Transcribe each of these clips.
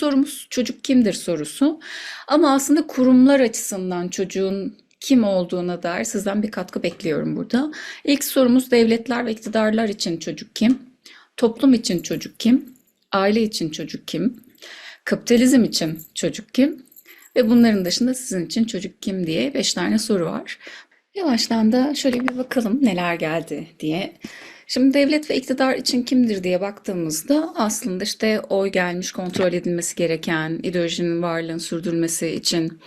sorumuz çocuk kimdir sorusu. Ama aslında kurumlar açısından çocuğun kim olduğuna dair sizden bir katkı bekliyorum burada. İlk sorumuz devletler ve iktidarlar için çocuk kim? Toplum için çocuk kim? Aile için çocuk kim? Kapitalizm için çocuk kim? Ve bunların dışında sizin için çocuk kim diye beş tane soru var. Yavaştan da şöyle bir bakalım neler geldi diye. Şimdi devlet ve iktidar için kimdir diye baktığımızda aslında işte oy gelmiş kontrol edilmesi gereken, ideolojinin varlığını sürdürülmesi için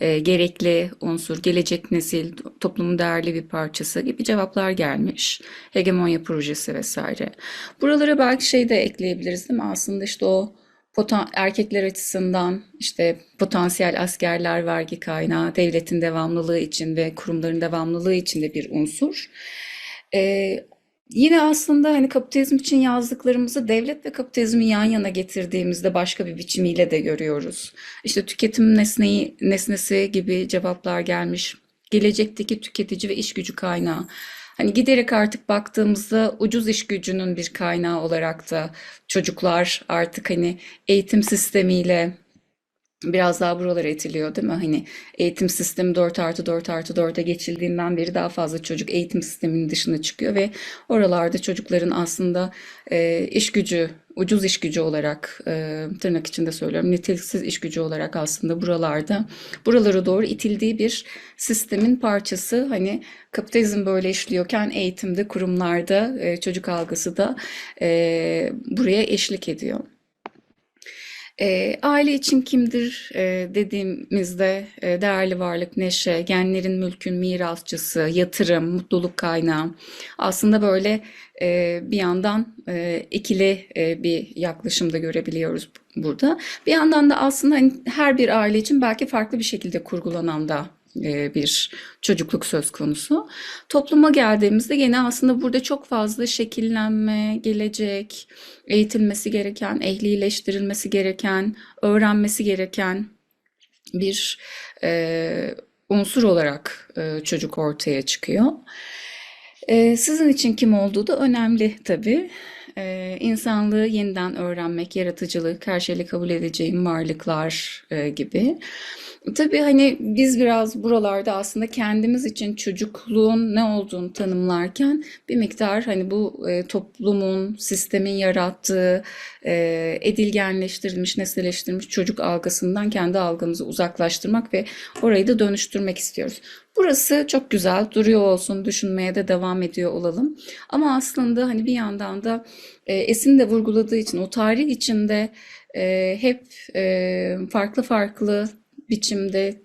e, gerekli unsur, gelecek nesil, toplumun değerli bir parçası gibi cevaplar gelmiş. Hegemonya projesi vesaire. Buralara belki şey de ekleyebiliriz değil mi? Aslında işte o potan erkekler açısından işte potansiyel askerler vergi kaynağı, devletin devamlılığı için ve kurumların devamlılığı için de bir unsur. Ee, yine aslında hani kapitalizm için yazdıklarımızı devlet ve kapitalizmi yan yana getirdiğimizde başka bir biçimiyle de görüyoruz. İşte tüketim nesneyi, nesnesi gibi cevaplar gelmiş. Gelecekteki tüketici ve iş gücü kaynağı. Hani giderek artık baktığımızda ucuz iş gücünün bir kaynağı olarak da çocuklar artık hani eğitim sistemiyle biraz daha buralara itiliyor değil mi? Hani eğitim sistemi 4 artı 4 artı 4'e geçildiğinden beri daha fazla çocuk eğitim sisteminin dışına çıkıyor ve oralarda çocukların aslında e, iş gücü, ucuz iş gücü olarak e, tırnak içinde söylüyorum, niteliksiz iş gücü olarak aslında buralarda buralara doğru itildiği bir sistemin parçası. Hani kapitalizm böyle işliyorken eğitimde, kurumlarda, e, çocuk algısı da e, buraya eşlik ediyor. E, aile için kimdir e, dediğimizde e, değerli varlık, neşe, genlerin, mülkün mirasçısı, yatırım, mutluluk kaynağı. Aslında böyle e, bir yandan e, ikili e, bir yaklaşımda görebiliyoruz burada. Bir yandan da aslında hani her bir aile için belki farklı bir şekilde kurgulanan da bir çocukluk söz konusu. Topluma geldiğimizde gene aslında burada çok fazla şekillenme, gelecek, eğitilmesi gereken, ehlileştirilmesi gereken, öğrenmesi gereken bir e, unsur olarak e, çocuk ortaya çıkıyor. E, sizin için kim olduğu da önemli tabii. E, insanlığı yeniden öğrenmek, yaratıcılık, her şeyle kabul edeceğim varlıklar e, gibi. Tabii hani biz biraz buralarda aslında kendimiz için çocukluğun ne olduğunu tanımlarken bir miktar hani bu e, toplumun, sistemin yarattığı e, edilgenleştirilmiş, nesneleştirilmiş çocuk algısından kendi algımızı uzaklaştırmak ve orayı da dönüştürmek istiyoruz. Burası çok güzel duruyor olsun, düşünmeye de devam ediyor olalım. Ama aslında hani bir yandan da e, Esin de vurguladığı için o tarih içinde e, hep e, farklı farklı biçimde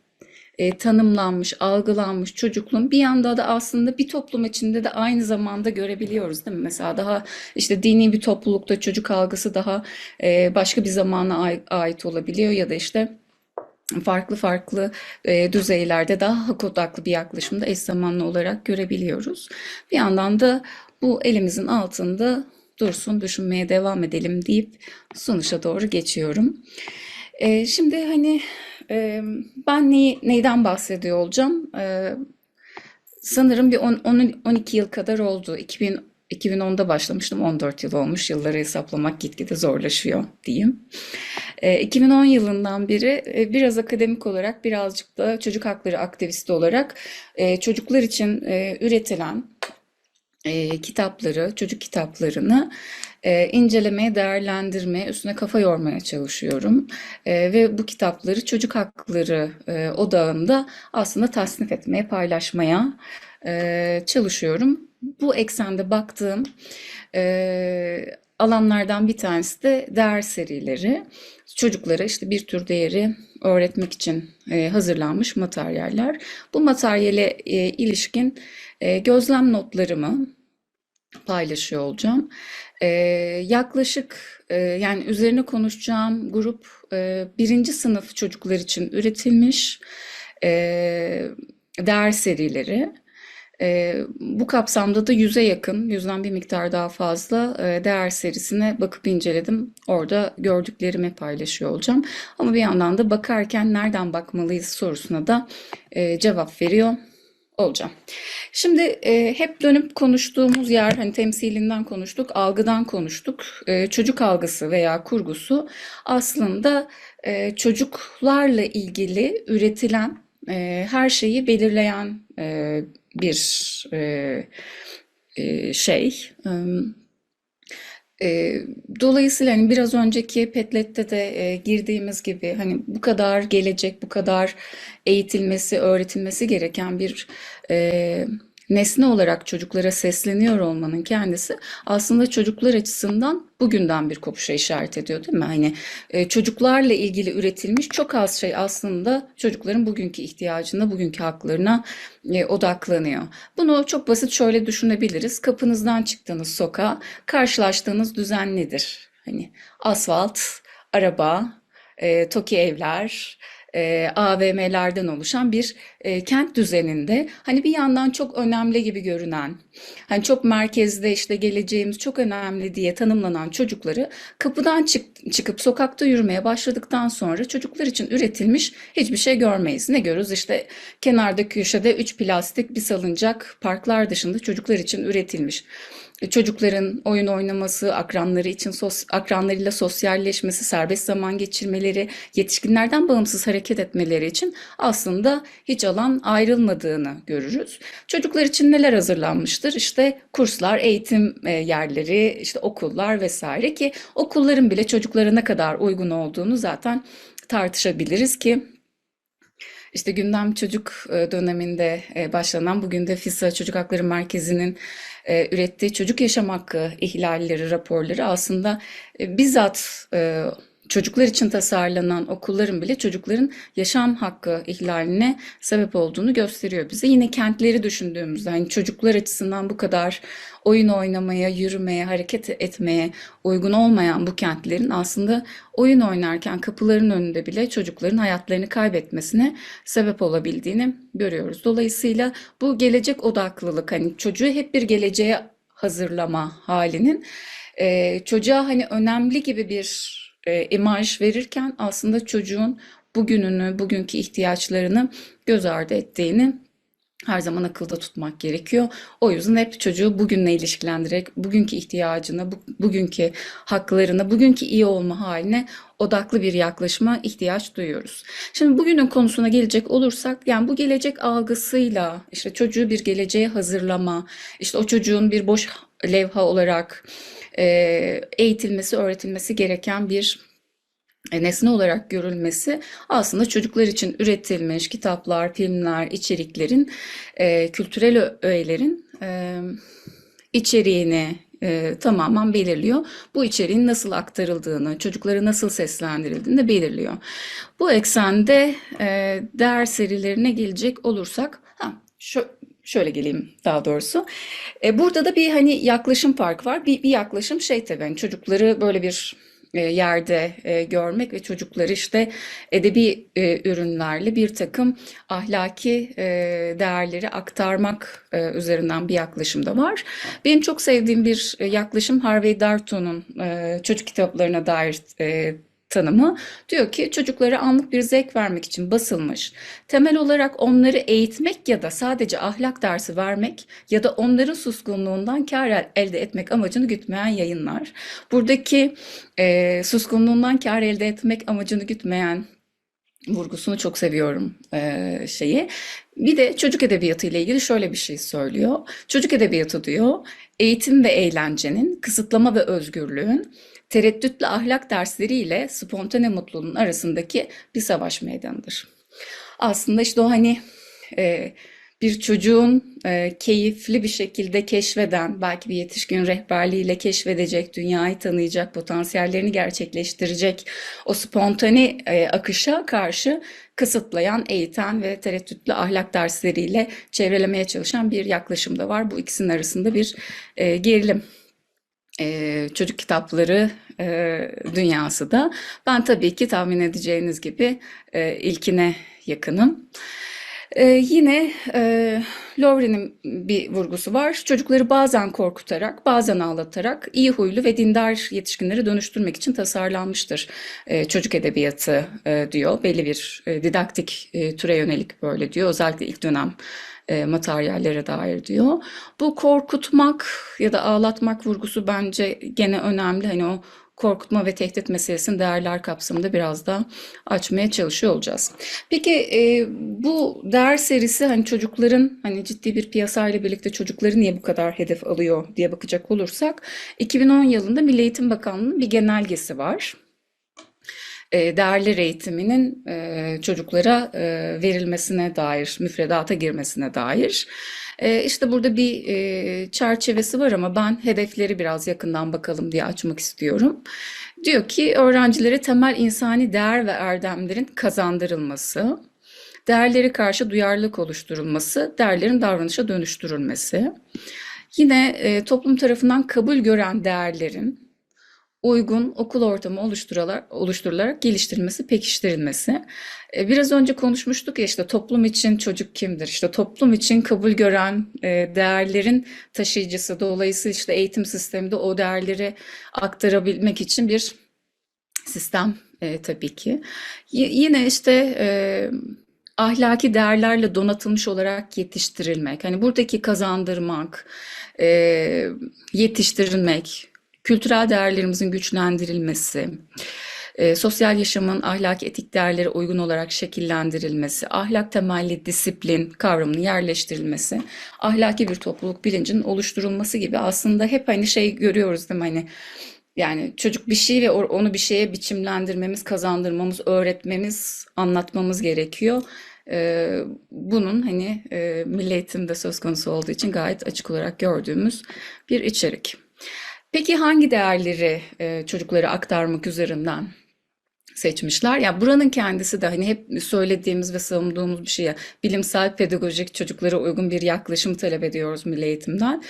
e, tanımlanmış, algılanmış çocukluğun bir yanda da aslında bir toplum içinde de aynı zamanda görebiliyoruz değil mi? Mesela daha işte dini bir toplulukta çocuk algısı daha e, başka bir zamana ait olabiliyor ya da işte farklı farklı e, düzeylerde daha hak odaklı bir yaklaşımda eş zamanlı olarak görebiliyoruz. Bir yandan da bu elimizin altında dursun, düşünmeye devam edelim deyip sonuça doğru geçiyorum. E, şimdi hani e, ben neyi, neyden bahsediyor olacağım? E, sanırım bir 10, 10, 12 yıl kadar oldu. 2000, 2010'da başlamıştım. 14 yıl olmuş. Yılları hesaplamak gitgide zorlaşıyor diyeyim. E, 2010 yılından beri e, biraz akademik olarak birazcık da çocuk hakları aktivisti olarak e, çocuklar için e, üretilen kitapları, çocuk kitaplarını e, incelemeye, değerlendirmeye, üstüne kafa yormaya çalışıyorum. Ve bu kitapları çocuk hakları e, odağında aslında tasnif etmeye, paylaşmaya çalışıyorum. Bu eksende baktığım e, alanlardan bir tanesi de değer serileri. Çocuklara işte bir tür değeri öğretmek için e, hazırlanmış materyaller. Bu materyale e, ilişkin e, gözlem notlarımı paylaşıyor olacağım. E, yaklaşık e, yani üzerine konuşacağım grup e, birinci sınıf çocuklar için üretilmiş e, değer serileri. E, bu kapsamda da yüze yakın, yüzden bir miktar daha fazla e, değer serisine bakıp inceledim. Orada gördüklerimi paylaşıyor olacağım. Ama bir yandan da bakarken nereden bakmalıyız sorusuna da e, cevap veriyor olacağım. Şimdi e, hep dönüp konuştuğumuz yer, hani temsilinden konuştuk, algıdan konuştuk. E, çocuk algısı veya kurgusu aslında e, çocuklarla ilgili üretilen e, her şeyi belirleyen e, bir e, e, şey. E, dolayısıyla hani biraz önceki Petlet'te de e, girdiğimiz gibi hani bu kadar gelecek, bu kadar eğitilmesi, öğretilmesi gereken bir e, nesne olarak çocuklara sesleniyor olmanın kendisi aslında çocuklar açısından bugünden bir kopuşa işaret ediyor değil mi? Hani e, çocuklarla ilgili üretilmiş çok az şey aslında çocukların bugünkü ihtiyacına, bugünkü haklarına e, odaklanıyor. Bunu çok basit şöyle düşünebiliriz. Kapınızdan çıktığınız sokağa karşılaştığınız düzen nedir? Hani asfalt, araba, e, TOKİ evler, e, AVM'lerden oluşan bir e, kent düzeninde hani bir yandan çok önemli gibi görünen, hani çok merkezde işte geleceğimiz çok önemli diye tanımlanan çocukları kapıdan çık, çıkıp sokakta yürümeye başladıktan sonra çocuklar için üretilmiş hiçbir şey görmeyiz. Ne görürüz? İşte kenarda köşede üç plastik bir salıncak parklar dışında çocuklar için üretilmiş çocukların oyun oynaması, akranları için sos, akranlarıyla sosyalleşmesi, serbest zaman geçirmeleri, yetişkinlerden bağımsız hareket etmeleri için aslında hiç alan ayrılmadığını görürüz. Çocuklar için neler hazırlanmıştır? İşte kurslar, eğitim e, yerleri, işte okullar vesaire ki okulların bile çocuklara ne kadar uygun olduğunu zaten tartışabiliriz ki işte gündem çocuk e, döneminde e, başlanan bugün de FİSA Çocuk Hakları Merkezi'nin e, ürettiği çocuk yaşam hakkı ihlalleri raporları aslında bizzat çocuklar için tasarlanan okulların bile çocukların yaşam hakkı ihlaline sebep olduğunu gösteriyor bize. Yine kentleri düşündüğümüzde hani çocuklar açısından bu kadar oyun oynamaya, yürümeye, hareket etmeye uygun olmayan bu kentlerin aslında oyun oynarken kapıların önünde bile çocukların hayatlarını kaybetmesine sebep olabildiğini görüyoruz. Dolayısıyla bu gelecek odaklılık hani çocuğu hep bir geleceğe hazırlama halinin e, çocuğa hani önemli gibi bir e, imaj verirken aslında çocuğun bugününü, bugünkü ihtiyaçlarını göz ardı ettiğini her zaman akılda tutmak gerekiyor. O yüzden hep çocuğu bugünle ilişkilendirerek bugünkü ihtiyacını, bu, bugünkü haklarını, bugünkü iyi olma haline odaklı bir yaklaşıma ihtiyaç duyuyoruz. Şimdi bugünün konusuna gelecek olursak yani bu gelecek algısıyla işte çocuğu bir geleceğe hazırlama, işte o çocuğun bir boş levha olarak e, eğitilmesi, öğretilmesi gereken bir nesne olarak görülmesi aslında çocuklar için üretilmiş kitaplar, filmler, içeriklerin, e, kültürel öğelerin e, içeriğini e, tamamen belirliyor. Bu içeriğin nasıl aktarıldığını, çocuklara nasıl seslendirildiğini de belirliyor. Bu eksende e, değer serilerine gelecek olursak, ha, şu, şöyle geleyim daha doğrusu. E, burada da bir hani yaklaşım farkı var. Bir, bir yaklaşım şey tabii hani çocukları böyle bir e, yerde e, görmek ve çocukları işte edebi e, ürünlerle bir takım ahlaki değerleri aktarmak üzerinden bir yaklaşım da var. Benim çok sevdiğim bir yaklaşım Harvey Darton'un çocuk kitaplarına dair tanımı diyor ki çocuklara anlık bir zevk vermek için basılmış, temel olarak onları eğitmek ya da sadece ahlak dersi vermek ya da onların suskunluğundan kar elde etmek amacını gütmeyen yayınlar. Buradaki e, suskunluğundan kar elde etmek amacını gütmeyen vurgusunu çok seviyorum e, şeyi. Bir de çocuk edebiyatı ile ilgili şöyle bir şey söylüyor. Çocuk edebiyatı diyor, eğitim ve eğlencenin, kısıtlama ve özgürlüğün, tereddütlü ahlak dersleriyle spontane mutluluğun arasındaki bir savaş meydanıdır. Aslında işte o hani e, bir çocuğun e, keyifli bir şekilde keşfeden, belki bir yetişkin rehberliğiyle keşfedecek, dünyayı tanıyacak, potansiyellerini gerçekleştirecek o spontane e, akışa karşı kısıtlayan, eğiten ve tereddütlü ahlak dersleriyle çevrelemeye çalışan bir yaklaşım da var. Bu ikisinin arasında bir e, gerilim e, çocuk kitapları e, dünyası da. Ben tabii ki tahmin edeceğiniz gibi e, ilkine yakınım. Ee, yine e, Lowry'nin bir vurgusu var. Çocukları bazen korkutarak, bazen ağlatarak iyi huylu ve dindar yetişkinleri dönüştürmek için tasarlanmıştır. Ee, çocuk edebiyatı e, diyor. Belli bir e, didaktik e, türe yönelik böyle diyor. Özellikle ilk dönem e, materyallere dair diyor. Bu korkutmak ya da ağlatmak vurgusu bence gene önemli. Hani o korkutma ve tehdit meselesini değerler kapsamında biraz daha açmaya çalışıyor olacağız. Peki e, bu değer serisi hani çocukların hani ciddi bir piyasayla birlikte çocukları niye bu kadar hedef alıyor diye bakacak olursak 2010 yılında Milli Eğitim Bakanlığı'nın bir genelgesi var e, değerler eğitiminin e, çocuklara e, verilmesine dair, müfredata girmesine dair. E, işte burada bir e, çerçevesi var ama ben hedefleri biraz yakından bakalım diye açmak istiyorum. Diyor ki öğrencilere temel insani değer ve erdemlerin kazandırılması, değerleri karşı duyarlılık oluşturulması, değerlerin davranışa dönüştürülmesi. Yine toplum tarafından kabul gören değerlerin uygun okul ortamı oluşturularak, oluşturularak geliştirilmesi, pekiştirilmesi. E, Biraz önce konuşmuştuk ya işte toplum için çocuk kimdir? İşte toplum için kabul gören e, değerlerin taşıyıcısı. Dolayısıyla işte eğitim sisteminde o değerleri aktarabilmek için bir sistem e, tabii ki. Y- yine işte e, ahlaki değerlerle donatılmış olarak yetiştirilmek. Hani buradaki kazandırmak, e, yetiştirilmek, kültürel değerlerimizin güçlendirilmesi, e, sosyal yaşamın ahlaki etik değerlere uygun olarak şekillendirilmesi, ahlak temelli disiplin kavramının yerleştirilmesi, ahlaki bir topluluk bilincinin oluşturulması gibi aslında hep hani şey görüyoruz değil mi? Hani yani çocuk bir şey ve onu bir şeye biçimlendirmemiz, kazandırmamız, öğretmemiz, anlatmamız gerekiyor. Ee, bunun hani e, milli eğitimde söz konusu olduğu için gayet açık olarak gördüğümüz bir içerik. Peki hangi değerleri e, çocuklara aktarmak üzerinden seçmişler. Ya buranın kendisi de hani hep söylediğimiz ve savunduğumuz bir şey ya. Bilimsel, pedagojik çocuklara uygun bir yaklaşım talep ediyoruz milli eğitimden.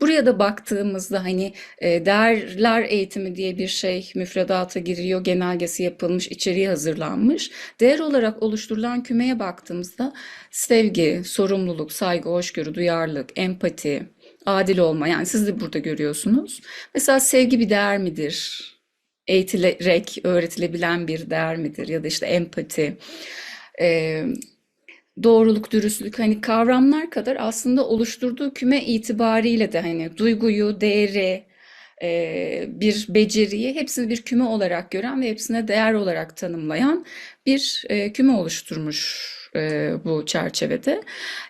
Buraya da baktığımızda hani e, değerler eğitimi diye bir şey müfredata giriyor, genelgesi yapılmış, içeriği hazırlanmış. Değer olarak oluşturulan kümeye baktığımızda sevgi, sorumluluk, saygı, hoşgörü, duyarlılık, empati, adil olma yani siz de burada görüyorsunuz. Mesela sevgi bir değer midir? eğitilerek öğretilebilen bir değer midir? Ya da işte empati, e, doğruluk, dürüstlük hani kavramlar kadar aslında oluşturduğu küme itibariyle de hani duyguyu, değeri, e, bir beceriyi hepsini bir küme olarak gören ve hepsine değer olarak tanımlayan bir e, küme oluşturmuş e, bu çerçevede.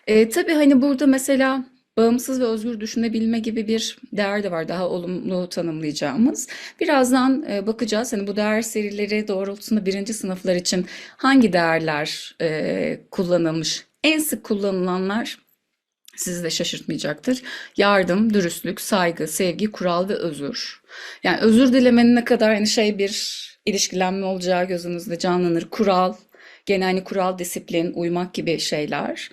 E, tabii hani burada mesela Bağımsız ve özgür düşünebilme gibi bir değer de var daha olumlu tanımlayacağımız. Birazdan e, bakacağız hani bu değer serileri doğrultusunda birinci sınıflar için hangi değerler e, kullanılmış? En sık kullanılanlar sizi de şaşırtmayacaktır. Yardım, dürüstlük, saygı, sevgi, kural ve özür. Yani özür dilemenin ne kadar hani şey bir ilişkilenme olacağı gözünüzde canlanır. Kural, gene hani kural, disiplin, uymak gibi şeyler.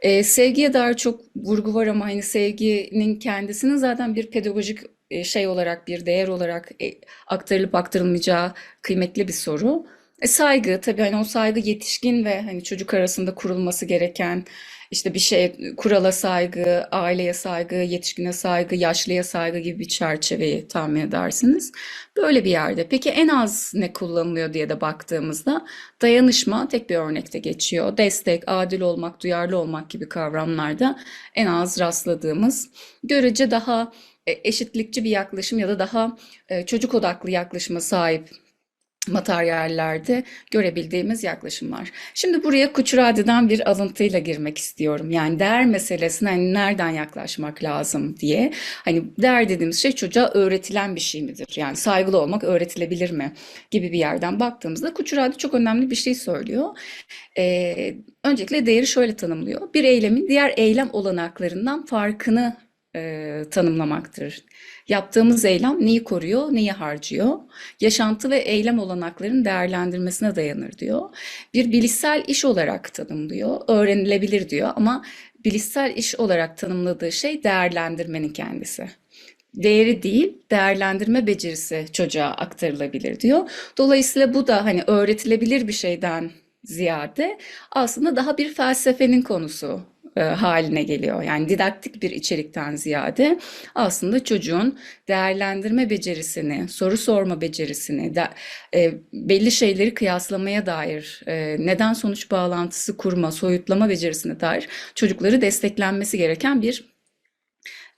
Ee, sevgiye dair çok vurgu var ama hani sevginin kendisinin zaten bir pedagojik e, şey olarak, bir değer olarak e, aktarılıp aktarılmayacağı kıymetli bir soru. E, saygı tabii hani o saygı yetişkin ve hani çocuk arasında kurulması gereken işte bir şey kurala saygı, aileye saygı, yetişkine saygı, yaşlıya saygı gibi bir çerçeveyi tahmin edersiniz. Böyle bir yerde. Peki en az ne kullanılıyor diye de baktığımızda dayanışma tek bir örnekte geçiyor. Destek, adil olmak, duyarlı olmak gibi kavramlarda en az rastladığımız görece daha e, eşitlikçi bir yaklaşım ya da daha e, çocuk odaklı yaklaşıma sahip materyallerde görebildiğimiz yaklaşımlar. Şimdi buraya Kuçuradi'den bir alıntıyla girmek istiyorum. Yani değer meselesine hani nereden yaklaşmak lazım diye. Hani değer dediğimiz şey çocuğa öğretilen bir şey midir? Yani saygılı olmak öğretilebilir mi? Gibi bir yerden baktığımızda Kuçuradi çok önemli bir şey söylüyor. Ee, öncelikle değeri şöyle tanımlıyor. Bir eylemin diğer eylem olanaklarından farkını e, tanımlamaktır. Yaptığımız eylem neyi koruyor, neyi harcıyor? Yaşantı ve eylem olanaklarının değerlendirmesine dayanır diyor. Bir bilişsel iş olarak tanımlıyor, öğrenilebilir diyor ama bilişsel iş olarak tanımladığı şey değerlendirmenin kendisi. Değeri değil, değerlendirme becerisi çocuğa aktarılabilir diyor. Dolayısıyla bu da hani öğretilebilir bir şeyden ziyade aslında daha bir felsefenin konusu e, haline geliyor. Yani didaktik bir içerikten ziyade aslında çocuğun değerlendirme becerisini, soru sorma becerisini, de, e, belli şeyleri kıyaslamaya dair, e, neden sonuç bağlantısı kurma, soyutlama becerisine dair çocukları desteklenmesi gereken bir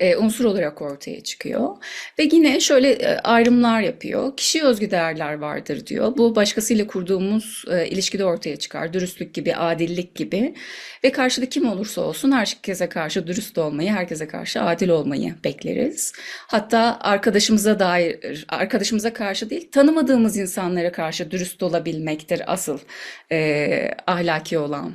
e, unsur olarak ortaya çıkıyor. Ve yine şöyle e, ayrımlar yapıyor. Kişi özgü değerler vardır diyor. Bu başkasıyla kurduğumuz e, ilişkide ortaya çıkar. Dürüstlük gibi, adillik gibi. Ve karşıda kim olursa olsun herkese karşı dürüst olmayı, herkese karşı adil olmayı bekleriz. Hatta arkadaşımıza dair, arkadaşımıza karşı değil, tanımadığımız insanlara karşı dürüst olabilmektir asıl e, ahlaki olan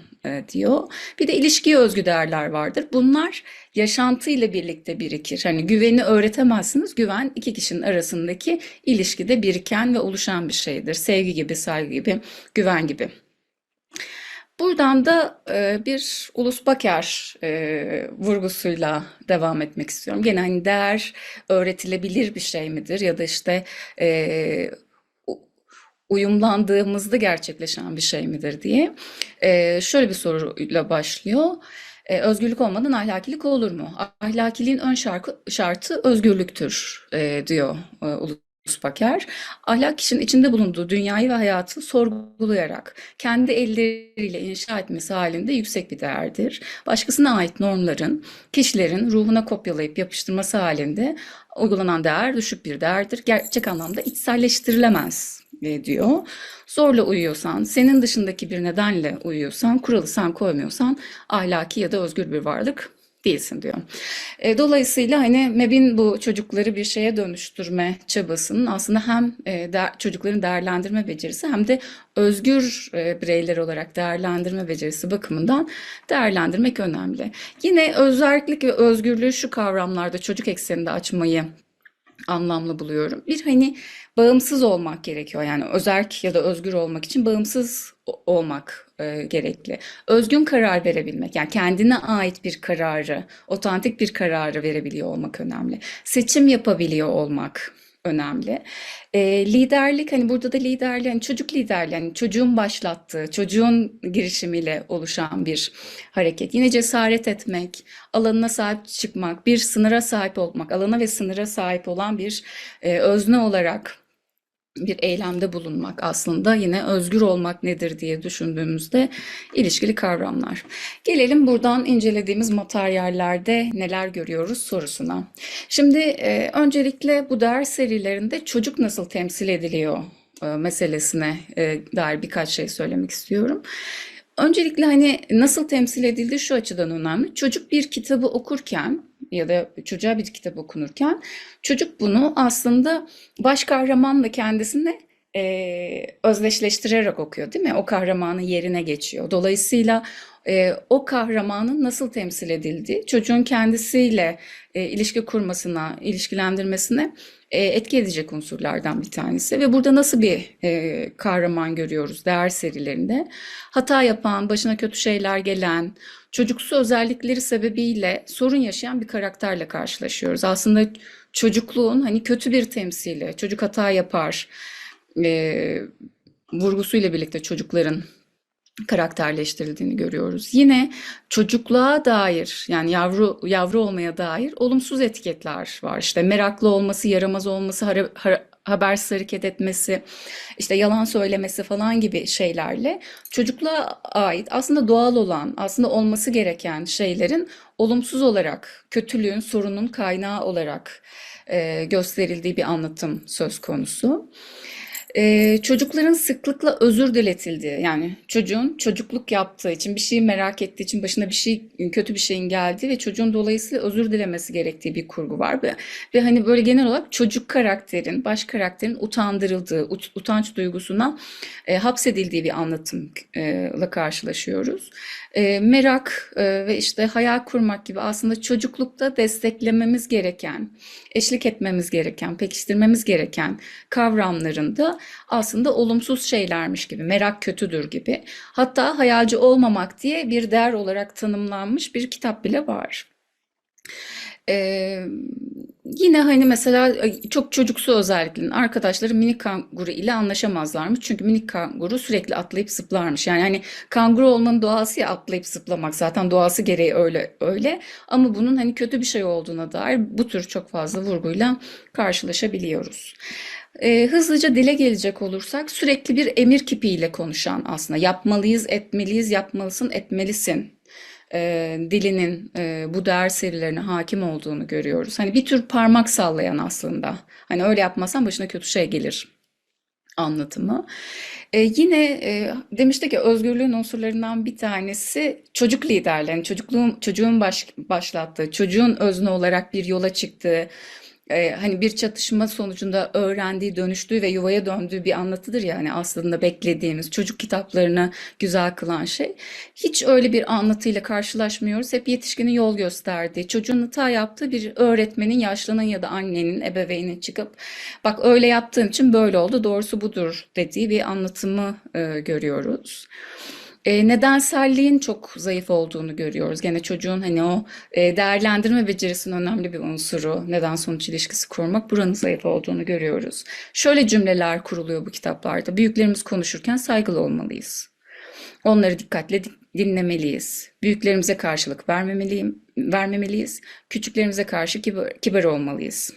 diyor. Bir de ilişkiye özgü değerler vardır. Bunlar yaşantıyla birlikte birikir. Hani güveni öğretemezsiniz. Güven iki kişinin arasındaki ilişkide biriken ve oluşan bir şeydir. Sevgi gibi, saygı gibi, güven gibi. Buradan da e, bir Ulus Baker e, vurgusuyla devam etmek istiyorum. Gene hani değer öğretilebilir bir şey midir ya da işte e, uyumlandığımızda gerçekleşen bir şey midir diye. E, şöyle bir soruyla başlıyor. E, özgürlük olmadan ahlakilik olur mu? Ahlakiliğin ön şarkı, şartı özgürlüktür e, diyor e, Ulus Baker. Ahlak kişinin içinde bulunduğu dünyayı ve hayatı sorgulayarak kendi elleriyle inşa etmesi halinde yüksek bir değerdir. Başkasına ait normların kişilerin ruhuna kopyalayıp yapıştırması halinde uygulanan değer düşük bir değerdir. Gerçek anlamda içselleştirilemez e, diyor. Zorla uyuyorsan, senin dışındaki bir nedenle uyuyorsan, kuralı sen koymuyorsan ahlaki ya da özgür bir varlık değilsin diyor. E, dolayısıyla hani MEB'in bu çocukları bir şeye dönüştürme çabasının aslında hem e, de, çocukların değerlendirme becerisi hem de özgür e, bireyler olarak değerlendirme becerisi bakımından değerlendirmek önemli. Yine özellik ve özgürlüğü şu kavramlarda çocuk ekseninde açmayı anlamlı buluyorum. Bir hani bağımsız olmak gerekiyor. Yani özerk ya da özgür olmak için bağımsız olmak e, gerekli. Özgün karar verebilmek, yani kendine ait bir kararı, otantik bir kararı verebiliyor olmak önemli. Seçim yapabiliyor olmak önemli. E, liderlik hani burada da liderlik hani çocuk liderliği hani çocuğun başlattığı, çocuğun girişimiyle oluşan bir hareket. Yine cesaret etmek, alanına sahip çıkmak, bir sınıra sahip olmak, alana ve sınıra sahip olan bir e, özne olarak bir eylemde bulunmak aslında yine özgür olmak nedir diye düşündüğümüzde ilişkili kavramlar. Gelelim buradan incelediğimiz materyallerde neler görüyoruz sorusuna. Şimdi e, öncelikle bu ders serilerinde çocuk nasıl temsil ediliyor e, meselesine e, dair birkaç şey söylemek istiyorum. Öncelikle hani nasıl temsil edildi şu açıdan önemli. Çocuk bir kitabı okurken ya da çocuğa bir kitap okunurken çocuk bunu aslında baş kahramanla kendisini e, özdeşleştirerek okuyor değil mi? O kahramanın yerine geçiyor. Dolayısıyla e, o kahramanın nasıl temsil edildiği çocuğun kendisiyle e, ilişki kurmasına, ilişkilendirmesine e, etki edecek unsurlardan bir tanesi. Ve burada nasıl bir e, kahraman görüyoruz değer serilerinde? Hata yapan, başına kötü şeyler gelen, çocuksu özellikleri sebebiyle sorun yaşayan bir karakterle karşılaşıyoruz. Aslında çocukluğun hani kötü bir temsili, çocuk hata yapar e, vurgusuyla birlikte çocukların karakterleştirildiğini görüyoruz. Yine çocukluğa dair yani yavru yavru olmaya dair olumsuz etiketler var. İşte meraklı olması, yaramaz olması, hara, hara, habersiz hareket etmesi, işte yalan söylemesi falan gibi şeylerle çocukluğa ait aslında doğal olan, aslında olması gereken şeylerin olumsuz olarak, kötülüğün, sorunun kaynağı olarak e, gösterildiği bir anlatım söz konusu. Ee, çocukların sıklıkla özür diletildiği yani çocuğun çocukluk yaptığı için bir şeyi merak ettiği için başına bir şey kötü bir şeyin geldiği ve çocuğun dolayısıyla özür dilemesi gerektiği bir kurgu var ve, ve hani böyle genel olarak çocuk karakterin baş karakterin utandırıldığı ut, utanç duygusuna e, hapsedildiği bir anlatımla karşılaşıyoruz. E, merak e, ve işte hayal kurmak gibi aslında çocuklukta desteklememiz gereken, eşlik etmemiz gereken, pekiştirmemiz gereken kavramlarında aslında olumsuz şeylermiş gibi, merak kötüdür gibi. Hatta hayalci olmamak diye bir değer olarak tanımlanmış bir kitap bile var. Ee, yine hani mesela çok çocuksu özelliklerin arkadaşları minik kanguru ile anlaşamazlarmış. Çünkü minik kanguru sürekli atlayıp zıplarmış. Yani hani kanguru olmanın doğası ya atlayıp zıplamak zaten doğası gereği öyle öyle. Ama bunun hani kötü bir şey olduğuna dair bu tür çok fazla vurguyla karşılaşabiliyoruz. Ee, hızlıca dile gelecek olursak sürekli bir emir kipiyle konuşan aslında yapmalıyız, etmeliyiz, yapmalısın, etmelisin e, dilinin e, bu değer serilerine hakim olduğunu görüyoruz. Hani bir tür parmak sallayan aslında. Hani öyle yapmasan başına kötü şey gelir anlatımı. E, yine e, demiştik ki özgürlüğün unsurlarından bir tanesi çocuk liderlerin, çocukluğun, çocuğun baş, başlattığı, çocuğun özne olarak bir yola çıktığı, e, hani bir çatışma sonucunda öğrendiği, dönüştüğü ve yuvaya döndüğü bir anlatıdır yani aslında beklediğimiz çocuk kitaplarını güzel kılan şey. Hiç öyle bir anlatıyla karşılaşmıyoruz. Hep yetişkinin yol gösterdiği, çocuğun hata yaptığı bir öğretmenin, yaşlının ya da annenin, ebeveynin çıkıp bak öyle yaptığın için böyle oldu, doğrusu budur dediği bir anlatımı e, görüyoruz. E, nedenselliğin çok zayıf olduğunu görüyoruz. Gene çocuğun hani o e, değerlendirme becerisinin önemli bir unsuru, neden sonuç ilişkisi kurmak buranın zayıf olduğunu görüyoruz. Şöyle cümleler kuruluyor bu kitaplarda. Büyüklerimiz konuşurken saygılı olmalıyız. Onları dikkatle dinlemeliyiz. Büyüklerimize karşılık vermemeliyim, vermemeliyiz. Küçüklerimize karşı kibar, kibar olmalıyız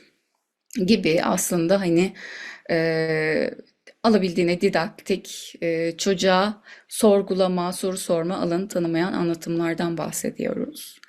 gibi aslında hani e, alabildiğine didaktik, e, çocuğa sorgulama, soru sorma alanı tanımayan anlatımlardan bahsediyoruz.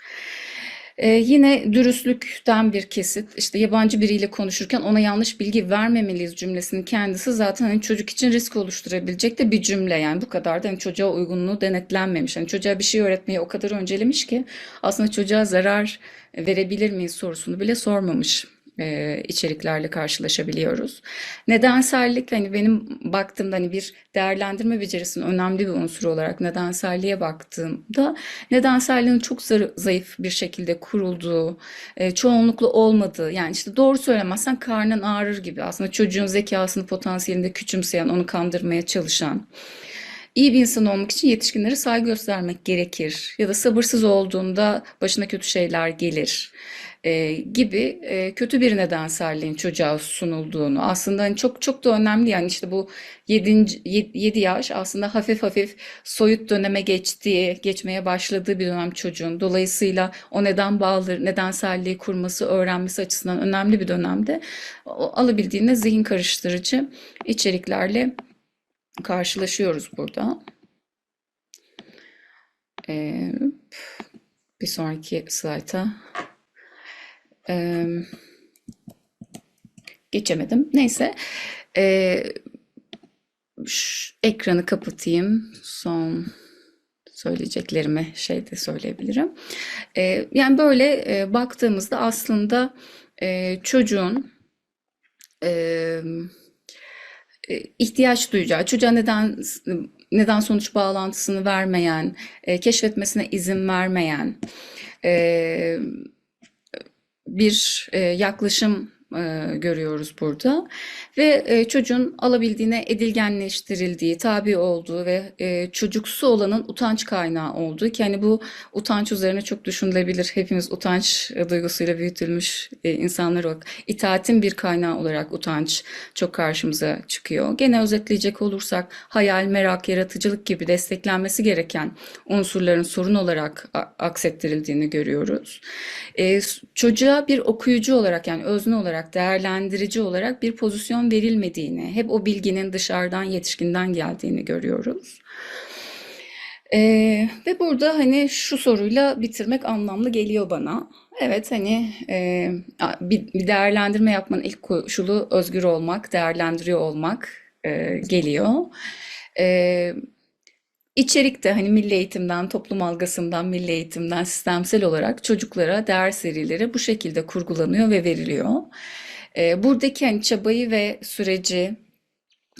E, yine dürüstlükten bir kesit, işte yabancı biriyle konuşurken ona yanlış bilgi vermemeliyiz cümlesinin kendisi zaten hani çocuk için risk oluşturabilecek de bir cümle yani bu kadar da hani çocuğa uygunluğu denetlenmemiş. Hani çocuğa bir şey öğretmeyi o kadar öncelemiş ki aslında çocuğa zarar verebilir miyiz sorusunu bile sormamış e, içeriklerle karşılaşabiliyoruz. Nedensellik hani benim baktığımda hani bir değerlendirme becerisinin önemli bir unsuru olarak nedenselliğe baktığımda nedenselliğin çok zayıf bir şekilde kurulduğu, e, çoğunluklu olmadığı yani işte doğru söylemezsen karnın ağrır gibi aslında çocuğun zekasını potansiyelinde küçümseyen, onu kandırmaya çalışan İyi bir insan olmak için yetişkinlere saygı göstermek gerekir. Ya da sabırsız olduğunda başına kötü şeyler gelir e, gibi e, kötü bir nedenselliğin çocuğa sunulduğunu aslında hani çok çok da önemli yani işte bu 7. 7 yaş aslında hafif hafif soyut döneme geçtiği, geçmeye başladığı bir dönem çocuğun. Dolayısıyla o neden bağlı, nedenselliği kurması, öğrenmesi açısından önemli bir dönemde. O, alabildiğinde zihin karıştırıcı içeriklerle karşılaşıyoruz burada. Ee, bir sonraki slayta ee, geçemedim. Neyse. Ee, şu ekranı kapatayım. Son söyleyeceklerimi şey de söyleyebilirim. Ee, yani böyle e, baktığımızda aslında e, çocuğun e, e, ihtiyaç duyacağı, çocuğa neden neden sonuç bağlantısını vermeyen, e, keşfetmesine izin vermeyen e, bir e, yaklaşım e, görüyoruz burada. Ve e, çocuğun alabildiğine edilgenleştirildiği, tabi olduğu ve e, çocuksu olanın utanç kaynağı olduğu ki hani bu utanç üzerine çok düşünülebilir. Hepimiz utanç duygusuyla büyütülmüş e, insanlar olarak. İtaatin bir kaynağı olarak utanç çok karşımıza çıkıyor. Gene özetleyecek olursak hayal, merak, yaratıcılık gibi desteklenmesi gereken unsurların sorun olarak aksettirildiğini görüyoruz. E, çocuğa bir okuyucu olarak yani özne olarak olarak, değerlendirici olarak bir pozisyon verilmediğini, hep o bilginin dışarıdan, yetişkinden geldiğini görüyoruz. Ee, ve burada hani şu soruyla bitirmek anlamlı geliyor bana. Evet hani e, bir, değerlendirme yapmanın ilk koşulu özgür olmak, değerlendiriyor olmak e, geliyor. E, İçerik de hani milli eğitimden, toplum algısından, milli eğitimden sistemsel olarak çocuklara değer serileri bu şekilde kurgulanıyor ve veriliyor. Ee, buradaki hani çabayı ve süreci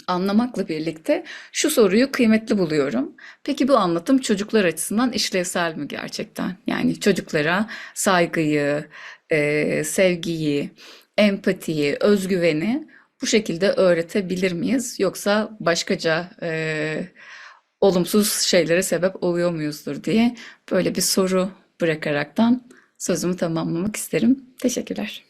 anlamakla birlikte şu soruyu kıymetli buluyorum. Peki bu anlatım çocuklar açısından işlevsel mi gerçekten? Yani çocuklara saygıyı, e, sevgiyi, empatiyi, özgüveni bu şekilde öğretebilir miyiz? Yoksa başkaca e, olumsuz şeylere sebep oluyor muyuzdur diye böyle bir soru bırakaraktan sözümü tamamlamak isterim. Teşekkürler.